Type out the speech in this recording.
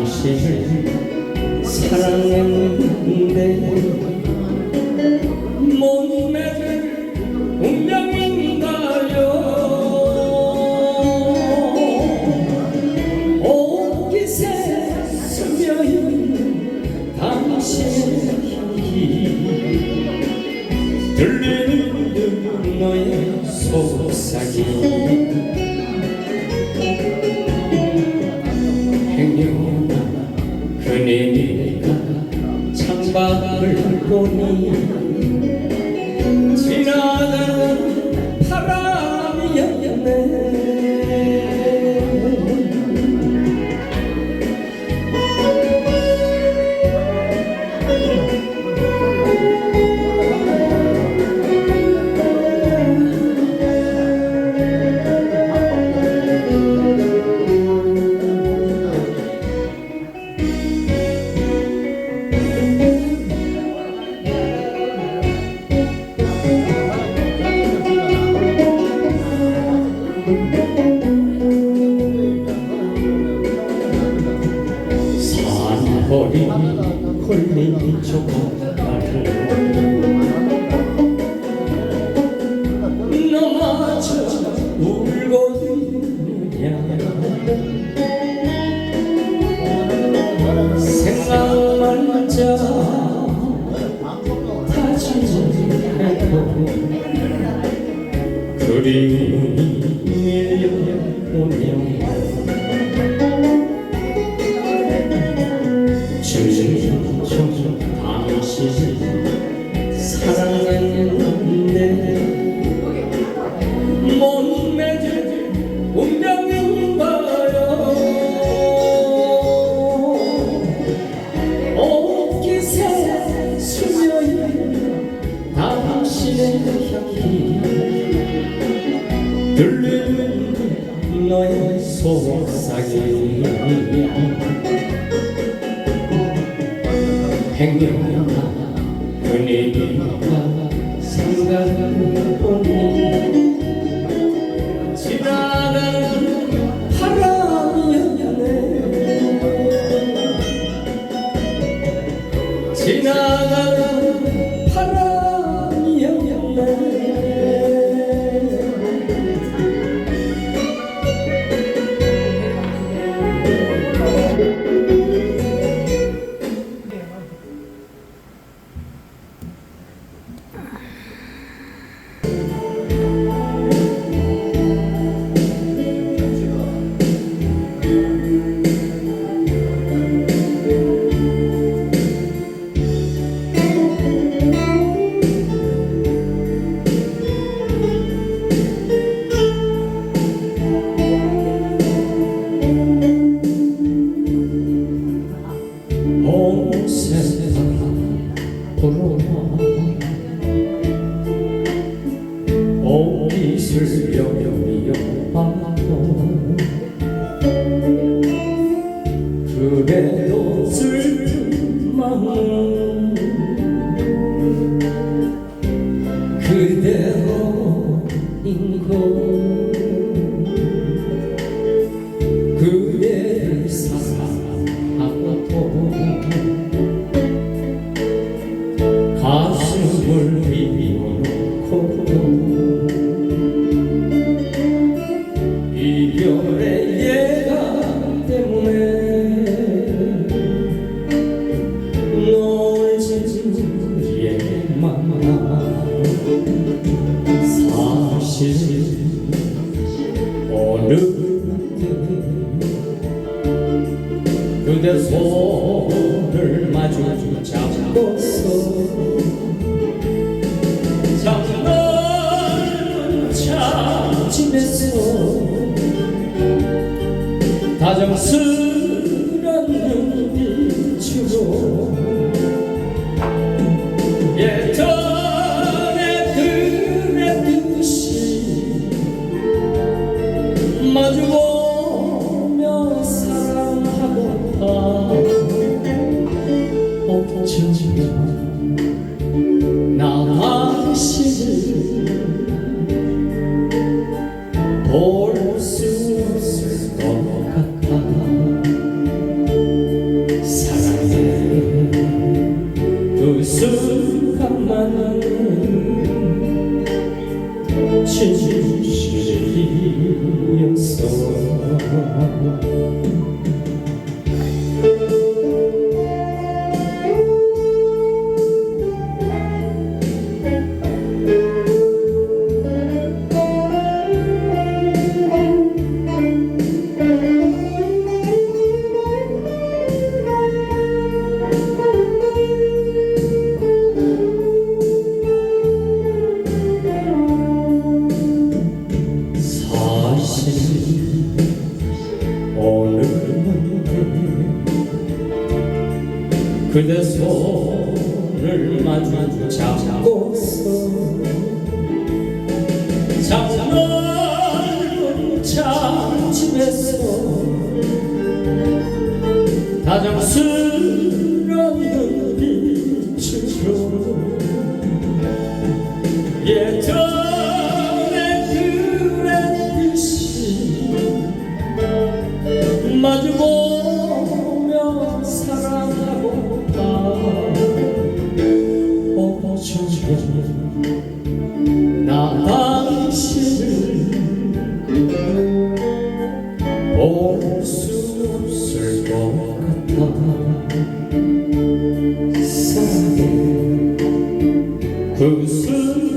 당신을 사랑했는데 못 맺을 운명인가요 옷깃에 스며있는 당신의 향기 들리는 너의 속삭임 그네가 창밖을 보니 홀린 조각가를 너마저 울고 있느냐 생각만 자 다짐해도 그리움 너의 속삭임 그네가 생각을 보니 지나가는 그대 손을 마주 잡고서. 장난을 참지면서. 다정스런 눈 切记 그대 손을 마주 잡고서 작은 창집에서 다정스러운 눈빛으로. 예전 나 당신을 볼 수 없을 것 같아. 사랑해. 그 순간